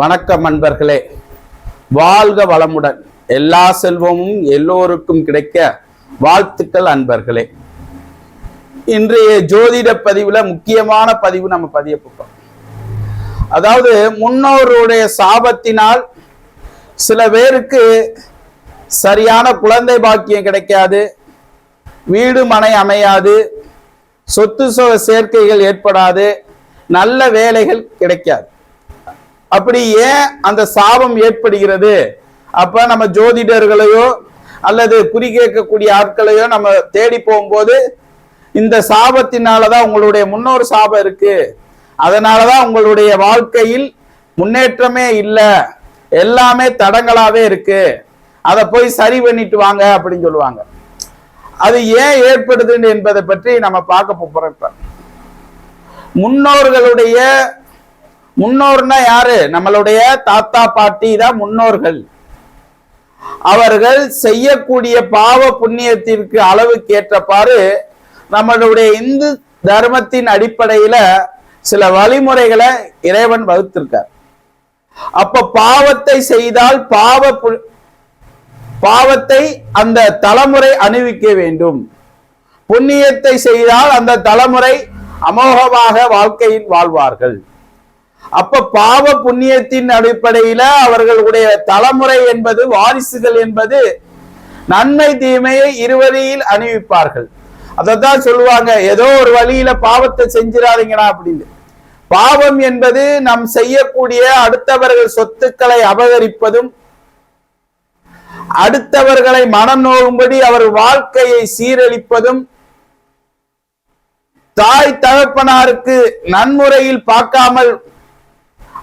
வணக்கம் அன்பர்களே. வாழ்க வளமுடன். எல்லா செல்வமும் எல்லோருக்கும் கிடைக்க வாழ்த்துக்கள் அன்பர்களே. இன்றைய ஜோதிட பதிவுல முக்கியமான பதிவு நம்ம பதிய போறோம். அதாவது முன்னோருடைய சாபத்தினால் சில பேருக்கு சரியான குழந்தை பாக்கியம் கிடைக்காது வீடு மனை அமையாது சொத்து சுக சேர்க்கைகள் ஏற்படாது நல்ல வேலைகள் கிடைக்காது. அப்படி ஏன் அந்த சாபம் ஏற்படுகிறது. அப்ப நம்ம ஜோதிடர்களையோ அல்லது குறி கேட்கக்கூடிய ஆட்களையோ நம்ம தேடி போகும்போது இந்த சாபத்தினாலதான் உங்களுடைய முன்னோர் சாபம் இருக்கு. அதனாலதான் உங்களுடைய வாழ்க்கையில் முன்னேற்றமே இல்லை. எல்லாமே தடங்களாவே இருக்கு. அதை போய் சரி பண்ணிட்டு வாங்க அப்படின்னு சொல்லுவாங்க. அது ஏன் ஏற்படுது என்பதை பற்றி நம்ம பார்க்க போறோம் இப்ப. முன்னோர்களுடைய முன்னோர்னா யாரு? நம்மளுடைய தாத்தா பாட்டி தான் முன்னோர்கள். அவர்கள் செய்யக்கூடிய பாவ புண்ணியத்திற்கு அளவுக்கு கேட்டப்பாறு நம்மளுடைய இந்து தர்மத்தின் அடிப்படையில சில வழிமுறைகளை இறைவன் வகுத்திருக்கார். அப்ப பாவத்தை செய்தால் பாவ பாவத்தை அந்த தலைமுறை அணிவிக்க வேண்டும். புண்ணியத்தை செய்தால் அந்த தலைமுறை அமோகமாக வாழ்க்கையில் வாழ்வார்கள். அப்ப பாவ புண்ணியத்தின் அடிப்படையில அவர்களுடைய தலைமுறை என்பது வாரிசுகள் என்பது நன்மை தீமையை இருவழியில் அணிவிப்பார்கள். அதைத்தான் சொல்லுவாங்க ஏதோ ஒரு வழியில பாவத்தை செஞ்சிடாதீங்கடா அப்படின்னு. பாவம் என்பது நம் செய்யக்கூடிய அடுத்தவர்கள் சொத்துக்களை அபகரிப்பதும் அடுத்தவர்களை மனம் நோகும்படி அவர் வாழ்க்கையை சீரழிப்பதும் தாய் தகப்பனாருக்கு நன்முறையில் பார்க்காமல்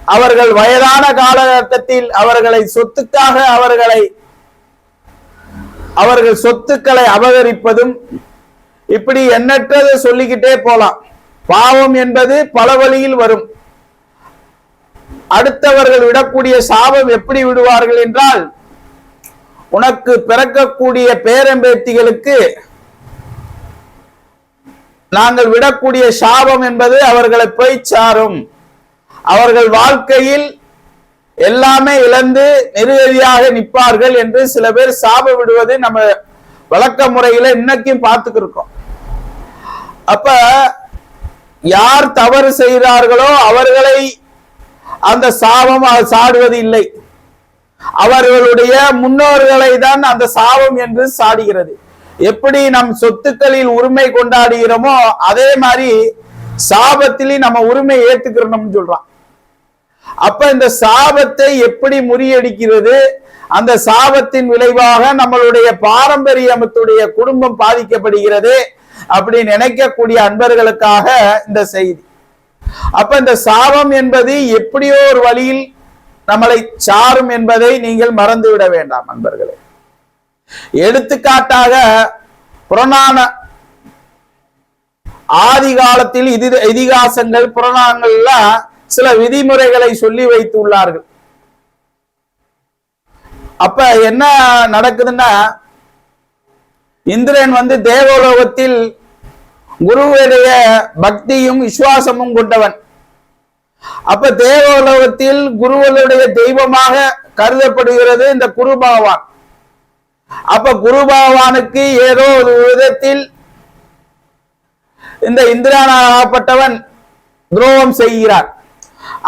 அவர்கள் வயதான காலகட்டத்தில் அவர்களை சொத்துக்காக அவர்களை அவர்கள் சொத்துக்களை அபகரிப்பதும் இப்படி எண்ணற்றதை சொல்லிக்கிட்டே போலாம். பாவம் என்பது பல வழியில் வரும். அடுத்தவர்கள் விடக்கூடிய சாபம் எப்படி விடுவார்கள் என்றால் உனக்கு பிறக்கக்கூடிய பேரம்பேத்திகளுக்கு நாங்கள் விடக்கூடிய சாபம் என்பது அவர்களை போய் சாரும். அவர்கள் வாழ்க்கையில் எல்லாமே இழந்து நிர்கதியாக நிற்பார்கள் என்று சில பேர் சாப விடுவது நம்ம வழக்க முறையில இன்னைக்கும் பார்த்துக்கிட்டு இருக்கோம் அப்ப யார் தவறு செய்கிறார்களோ அவர்களை அந்த சாபம் சாடுவது இல்லை. அவர்களுடைய முன்னோர்களை தான் அந்த சாபம் என்று சாடுகிறது. எப்படி நம் சொத்துக்களில் உரிமை கொண்டாடுகிறோமோ அதே மாதிரி சாபத்திலையும் நம்ம உரிமை ஏத்துக்கிறோம்னு சொல்றான். அப்ப இந்த சாபத்தை எப்படி முறியடிக்கிறது? அந்த சாபத்தின் விளைவாக நம்மளுடைய பாரம்பரியத்துடைய குடும்பம் பாதிக்கப்படுகிறது அப்படி நினைக்கக்கூடிய அன்பர்களுக்காக இந்த செய்தி. அப்ப இந்த சாபம் என்பது எப்படியோ ஒரு வழியில் நம்மளை சாரும் என்பதை நீங்கள் மறந்துவிட வேண்டாம் அன்பர்களே. எடுத்துக்காட்டாக புறநான ஆதி காலத்தில் இது இதிகாசங்கள் புராணங்கள்ல சில விதிமுறைகளை சொல்லி வைத்துள்ளார்கள் அப்ப என்ன நடக்குதுன்னா இந்திரன் வந்து தேவலோகத்தில் குருவுடைய பக்தியும் விசுவாசமும் கொண்டவன். அப்ப தேவலோகத்தில் குருவனுடைய தெய்வமாக கருதப்படுகிறது இந்த குரு பகவான். அப்ப குரு பகவானுக்கு ஏதோ ஒரு விதத்தில் இந்த இந்திரனாகப்பட்டவன் துரோகம் செய்கிறார்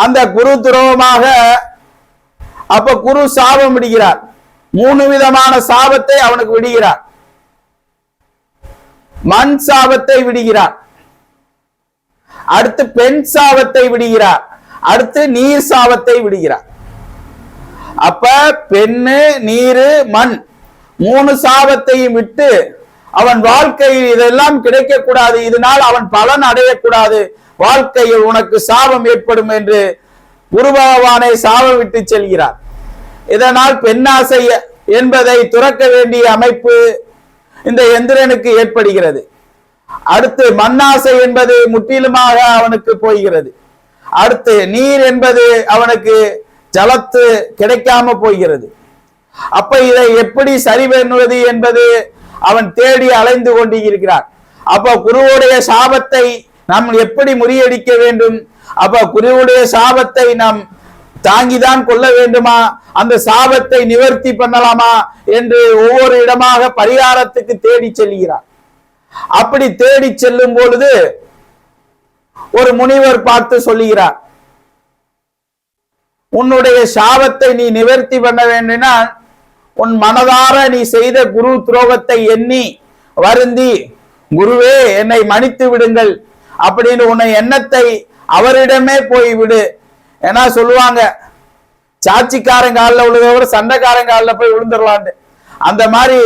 அந்த குரு துரோகமாக அப்ப குரு சாபம் விடுகிறார். மூணு விதமான சாபத்தை அவனுக்கு விடுகிறார். மண் சாபத்தை விடுகிறார். அடுத்து பெண் சாபத்தை விடுகிறார். அடுத்து நீர் சாபத்தை விடுகிறார். அப்ப பெண்ணு நீரு மண் மூணு சாபத்தையும் விட்டு அவன் வாழ்க்கையில் இதெல்லாம் கிடைக்க கூடாது இதனால் அவன் பலன் அடையக்கூடாது. வாழ்க்கையில் உனக்கு சாபம் ஏற்படும் என்று குருபகவானை சாபம் விட்டு செல்கிறார். இதனால் பெண்ணாசை என்பதை துறக்க வேண்டிய அமைப்பு இந்த எந்திரனுக்கு ஏற்படுகிறது. அடுத்து மண்ணாசை என்பது முற்றிலுமாக அவனுக்கு போகிறது அடுத்து நீர் என்பது அவனுக்கு ஜலத்து கிடைக்காம போகிறது அப்ப இதை எப்படி சரி பண்ணுவது என்பது அவன் தேடி அலைந்து கொண்டு இருக்கிறார் அப்ப குருவுடைய சாபத்தை நாம் எப்படி முறியடிக்க வேண்டும்? அப்ப குருவுடைய சாபத்தை நாம் தாங்கிதான் கொள்ள வேண்டுமா? அந்த சாபத்தை நிவர்த்தி பண்ணலாமா? என்று ஒவ்வொரு இடமாக பரிகாரத்துக்கு தேடி செல்கிறார். அப்படி தேடி செல்லும் பொழுது ஒரு முனிவர் பார்த்து சொல்லுகிறார் உன்னுடைய சாபத்தை நீ நிவர்த்தி பண்ண வேண்டினால் உன் மனதார நீ செய்த குரு துரோகத்தை எண்ணி வருந்தி குருவே என்னை மன்னித்து விடுங்கள். அப்படின்னு உன்னை எண்ணத்தை அவரிடமே போய் விடு ஏன்னா சொல்லுவாங்க சாட்சிக்காரன் காலில் விழுகிறவர் சண்டைக்காரன் காலில் போய் விழுந்துடலான்னு அந்த மாதிரி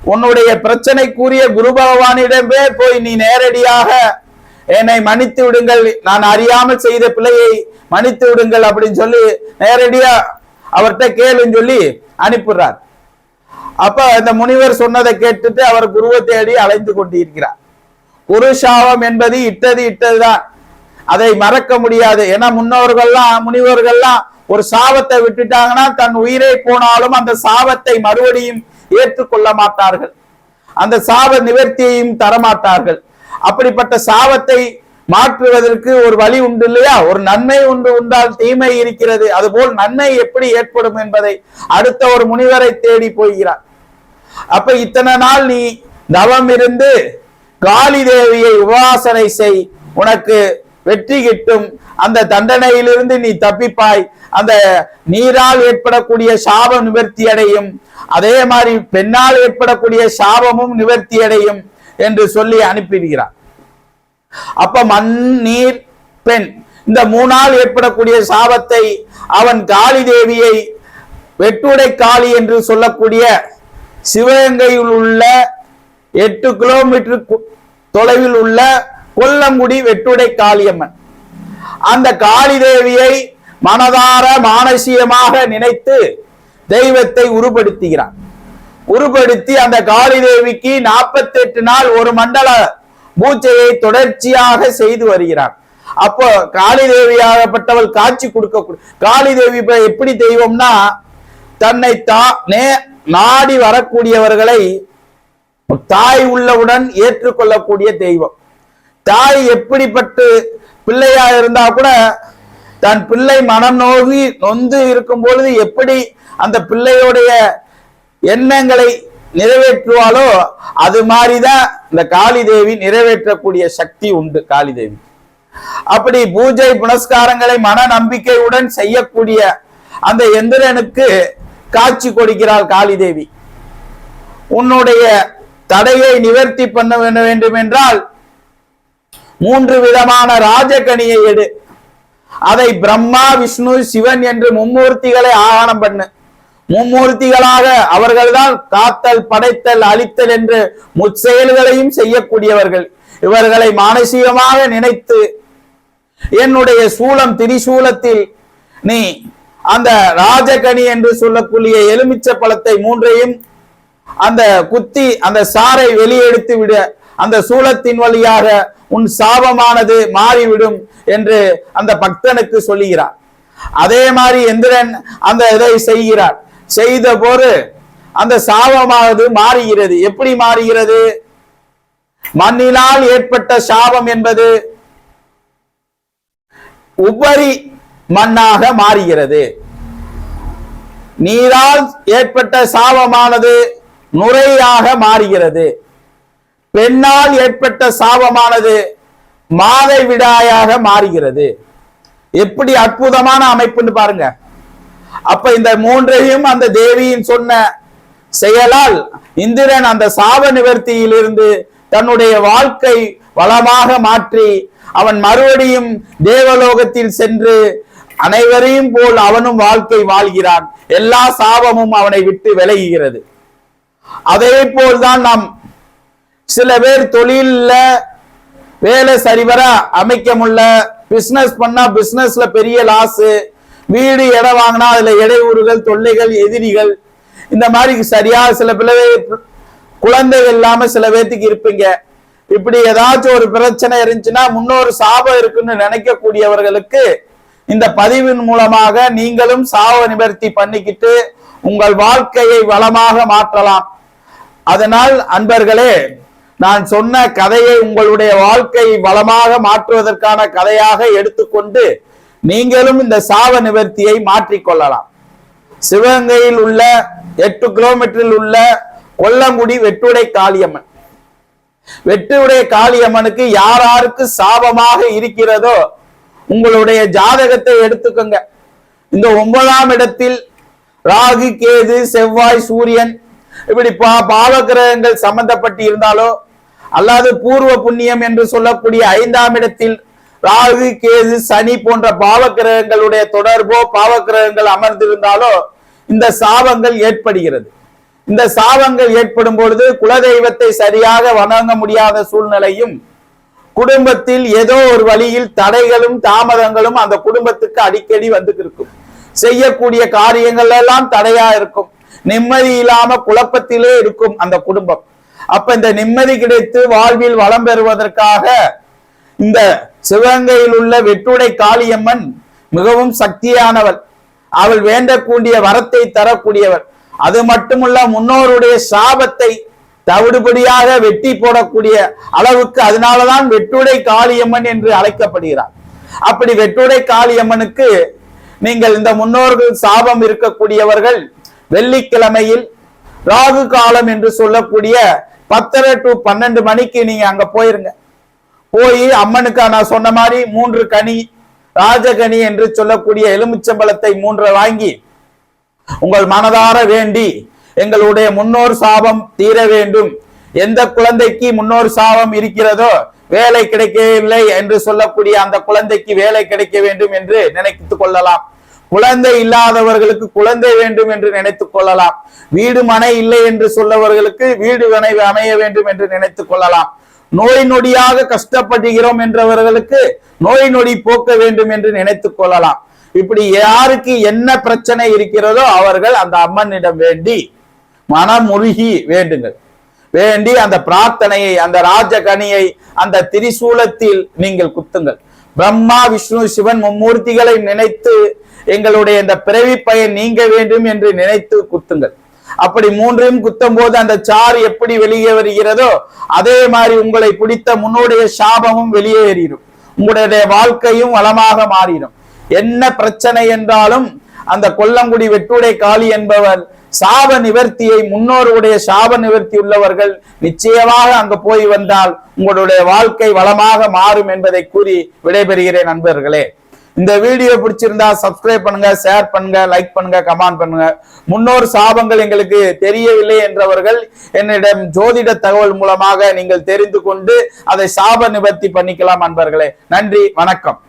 உன்னுடைய பிரச்சனைக்குரிய குரு பகவானிடமே போய் நீ நேரடியாக என்னை மன்னித்து விடுங்கள். நான் அறியாமல் செய்த பிள்ளையை மன்னித்து விடுங்கள் அப்படின்னு சொல்லி நேரடியா அவர்கிட்ட கேளுன்னு சொல்லி அனுப்பிடுறார். அப்ப இந்த முனிவர் சொன்னதை கேட்டுட்டு அவர் குருவை தேடி அலைந்து கொண்டிருக்கிறார். குரு சாபம் என்பது இட்டது இட்டதுதான். அதை மறக்க முடியாது. ஏன்னா முன்னோர்கள்லாம் முனிவர்கள்லாம் ஒரு சாபத்தை விட்டுட்டாங்கன்னா தன் உயிரை போனாலும் அந்த சாபத்தை மறுபடியும் ஏற்றுக்கொள்ள மாட்டார்கள். அந்த சாப நிவர்த்தியையும் தரமாட்டார்கள். அப்படிப்பட்ட சாபத்தை மாற்றுவதற்கு ஒரு வழி உண்டு இல்லையா? ஒரு நன்மை உண்டு உண்டால் தீமை இருக்கிறது. அதுபோல் நன்மை எப்படி ஏற்படும் என்பதை அடுத்த ஒரு முனிவரை தேடி போகிறார். அப்ப இத்தனை நாள் நீ தவம் இருந்து காளி தேவியை உபாசனை செய். உனக்கு வெற்றி கிட்டும். அந்த தண்டனையிலிருந்து நீ தப்பிப்பாய். அந்த நீரால் ஏற்படக்கூடிய சாபம் நிவர்த்தி அடையும். அதே மாதிரி பெண்ணால் ஏற்படக்கூடிய சாபமும் நிவர்த்தி அடையும் என்று சொல்லி அனுப்பிடுகிறார் அப்ப மண் நீர் பெண் இந்த மூணால் ஏற்படக்கூடிய சாபத்தை அவன் காளி தேவியை வெட்டுடை காளி என்று சொல்லக்கூடிய சிவகங்கையில் உள்ள எட்டு கிலோமீட்டர் தொலைவில் உள்ள கொல்லங்குடி வெட்டுடை காளியம்மன். அந்த காளி தேவியை மனதார மானசீகமாக நினைத்து தெய்வத்தை உருப்படுத்துகிறான். உருப்படுத்தி அந்த காளி தேவிக்கு நாற்பத்தி எட்டு நாள் ஒரு மண்டல பூஜையை தொடர்ச்சியாக செய்து வருகிறான். அப்போ காளி தேவியாகப்பட்டவள் காட்சி கொடுக்க காளி தேவி எப்படி தெய்வம்னா தன்னை தா நே நாடி வரக்கூடியவர்களை தாய் உள்ளவுடன் ஏற்றுக்கொள்ளக்கூடிய தெய்வம். தாய் எப்படிப்பட்டு பிள்ளையா இருந்தா கூட தன் பிள்ளை மனம் நோகி நொந்து இருக்கும் பொழுது எப்படி அந்த பிள்ளையுடைய எண்ணங்களை நிறைவேற்றுவாளோ அது மாதிரிதான் இந்த காளி தேவி நிறைவேற்றக்கூடிய சக்தி உண்டு காளி தேவி அப்படி பூஜை புனஸ்காரங்களை மன நம்பிக்கையுடன் செய்யக்கூடிய அந்த எந்திரனுக்கு காட்சி கொடுக்கிறாள் காளி தேவி உன்னுடைய தடையை நிவர்த்தி பண்ண வேண்ட- வேண்டும் என்றால் மூன்று விதமான ராஜகணியை எடு. அதை பிரம்மா விஷ்ணு சிவன் என்று மும்மூர்த்திகளை ஆகாணம் பண்ணு. மும்மூர்த்திகளாக அவர்கள்தான் காத்தல் படைத்தல் அழித்தல் என்று முச்செயல்களையும் செய்யக்கூடியவர்கள். இவர்களை மானசீகமாக நினைத்து என்னுடைய சூலம் திரிசூலத்தில் நீ அந்த ராஜகணி என்று சொல்லக்கூடிய எலுமிச்சை பழத்தை மூன்றையும் அந்த குத்தி அந்த சாரை வெளியெடுத்து விட. அந்த சூலத்தின் வழியாக உன் சாபமானது மாறிவிடும் என்று அந்த பக்தனுக்கு சொல்லுகிறார். அதே மாதிரி எந்திரன் அந்த இதை செய்கிறார். செய்த போது அந்த சாபமானது மாறுகிறது. எப்படி மாறுகிறது? மண்ணினால் ஏற்பட்ட சாபம் என்பது உபரி மண்ணாக மாறுகிறது. நீரால் ஏற்பட்ட சாபமானது நுரையாக மாறுகிறது. பெண்ணால் ஏற்பட்ட சாபமானது மாதை விடாயாக மாறுகிறது. எப்படி அற்புதமான அமைப்புன்னு பாருங்க. அப்ப இந்த மூன்றையும் அந்த தேவியின் சொன்ன செயலால் இந்திரன் அந்த சாப நிவர்த்தியிலிருந்து தன்னுடைய வாழ்க்கை வளமாக மாற்றி அவன் மறுபடியும் தேவலோகத்தில் சென்று அனைவரையும் போல் அவனும் வாழ்க்கை வாழ்கிறான். எல்லா சாபமும் அவனை விட்டு விலகுகிறது. அதே போல்தான் நாம் சில பேர் தொழில்ல வேலை சரிவர அமைக்க முடியல. பிசினஸ் பண்ணா பிசினஸ்ல பெரிய லாஸ் வீடு இடம் வாங்கினா அதுல இடையூறுகள் தொல்லைகள் எதிரிகள். இந்த மாதிரி சரியா சில பிள்ளை குழந்தைகள் இல்லாம சில பேர்த்துக்கு இருப்பீங்க. இப்படி ஏதாச்சும் ஒரு பிரச்சனை இருந்துச்சுன்னா முன்னொரு சாபம் இருக்குன்னு நினைக்கக்கூடியவர்களுக்கு இந்த பதிவின் மூலமாக நீங்களும் சாப நிவர்த்தி பண்ணிக்கிட்டு உங்கள் வாழ்க்கையை வளமாக மாற்றலாம். அதனால் அன்பர்களே நான் சொன்ன கதையை உங்களுடைய வாழ்க்கையை வளமாக மாற்றுவதற்கான கதையாக எடுத்துக்கொண்டு நீங்களும் இந்த சாப நிவர்த்தியை மாற்றிக்கொள்ளலாம். சிவகங்கையில் உள்ள எட்டு கிலோமீட்டரில் உள்ள கொல்லங்குடி வெட்டுடை காளியம்மன். வெட்டுடைய காளியம்மனுக்கு யார் யாருக்கு சாபமாக இருக்கிறதோ உங்களுடைய ஜாதகத்தை எடுத்துக்கோங்க. இந்த ஒன்பதாம் இடத்தில் ராகு கேது செவ்வாய் சூரியன் இப்படி பா பாவகிரகங்கள் சம்பந்தப்பட்டு இருந்தாலோ அல்லாது பூர்வ புண்ணியம் என்று சொல்லக்கூடிய ஐந்தாம் இடத்தில் ராகு கேது சனி போன்ற பாவகிரகங்களுடைய தொடர்போ பாவகிரகங்கள் அமர்ந்திருந்தாலோ இந்த சாபங்கள் ஏற்படுகிறது. இந்த சாபங்கள் ஏற்படும் பொழுது குலதெய்வத்தை சரியாக வணங்க முடியாத சூழ்நிலையும் குடும்பத்தில் ஏதோ ஒரு வழியில் தடைகளும் தாமதங்களும் அந்த குடும்பத்துக்கு அடிக்கடி வந்து இருக்கும் செய்யக்கூடிய காரியங்கள் எல்லாம் தடையா இருக்கும். நிம்மதி இல்லாம குழப்பத்திலே இருக்கும் அந்த குடும்பம். அப்ப இந்த நிம்மதி கிடைத்து வாழ்வில் வளம் பெறுவதற்காக இந்த சிவகங்கையில் உள்ள வெட்டுடை காளியம்மன் மிகவும் சக்தியானவள். அவள் வேண்டக்கூடிய வரத்தை தரக்கூடியவள். அது மட்டுமல்ல முன்னோருடைய சாபத்தை தவிடுபடியாக வெட்டி போடக்கூடிய அளவுக்கு அதனாலதான் வெட்டுடை காளியம்மன் என்று அழைக்கப்படுகிறார். அப்படி வெட்டுடை காளியம்மனுக்கு நீங்கள் இந்த முன்னோர்கள் சாபம் இருக்கக்கூடியவர்கள் வெள்ளிக்கிழமையில் ராகு காலம் என்று சொல்லக்கூடிய பத்தரை டு பன்னெண்டு மணிக்கு நீங்க அங்க போயிருங்க. போய் அம்மனுக்கு நான் சொன்ன மாதிரி மூன்று கனி ராஜகனி என்று சொல்லக்கூடிய எலுமிச்சம்பழத்தை மூன்று வாங்கி உங்கள் மனதார வேண்டி எங்களுடைய முன்னோர் சாபம் தீர வேண்டும். எந்த குழந்தைக்கு முன்னோர் சாபம் இருக்கிறதோ வேலை கிடைக்கவில்லை என்று சொல்லக்கூடிய அந்த குழந்தைக்கு வேலை கிடைக்க வேண்டும் என்று நினைத்துக் கொள்ளலாம். குழந்தை இல்லாதவர்களுக்கு குழந்தை வேண்டும் என்று நினைத்துக் கொள்ளலாம். வீடு மனை இல்லை என்று சொல்லவர்களுக்கு வீடு மனை அமைய வேண்டும் என்று நினைத்துக் கொள்ளலாம். நோய் நொடியாக கஷ்டப்படுகிறோம் என்றவர்களுக்கு நோய் நொடி போக்க வேண்டும் என்று நினைத்துக் கொள்ளலாம். இப்படி யாருக்கு என்ன பிரச்சனை இருக்கிறதோ அவர்கள் அந்த அம்மனிடம் வேண்டி மனமுருகி வேண்டுங்கள். வேண்டி அந்த பிரார்த்தனையை அந்த ராஜகனியை அந்த திரிசூலத்தில் நீங்கள் குத்துங்கள். பிரம்மா விஷ்ணு சிவன் மும்மூர்த்திகளை நினைத்து எங்களுடைய இந்த பிறவி பயன் நீங்க வேண்டும் என்று நினைத்து குத்துங்கள். அப்படி மூன்றையும் குத்தும் போது அந்த சாறு எப்படி வெளியே வருகிறதோ அதே மாதிரி உங்களை பிடித்த முன்னுடைய சாபமும் வெளியேறிடும் உங்களுடைய வாழ்க்கையும் வளமாக மாறிடும். என்ன பிரச்சனை என்றாலும் அந்த கொல்லங்குடி வெட்டுடை காளி என்பவர் சாப நிவர்த்தியை முன்னோருடைய சாப நிவர்த்தி உள்ளவர்கள் நிச்சயமாக அங்கு போய் வந்தால் உங்களுடைய வாழ்க்கை வளமாக மாறும் என்பதை கூறி விடைபெறுகிறேன் நண்பர்களே. இந்த வீடியோ பிடிச்சிருந்தா சப்ஸ்கிரைப் பண்ணுங்க ஷேர் பண்ணுங்க லைக் பண்ணுங்க கமெண்ட் பண்ணுங்க. முன்னோர் சாபங்கள் எங்களுக்கு தெரியவில்லை என்றவர்கள் என்னிடம் ஜோதிட தகவல் மூலமாக நீங்கள் தெரிந்து கொண்டு அதை சாப நிவர்த்தி பண்ணிக்கலாம் நண்பர்களே. நன்றி வணக்கம்.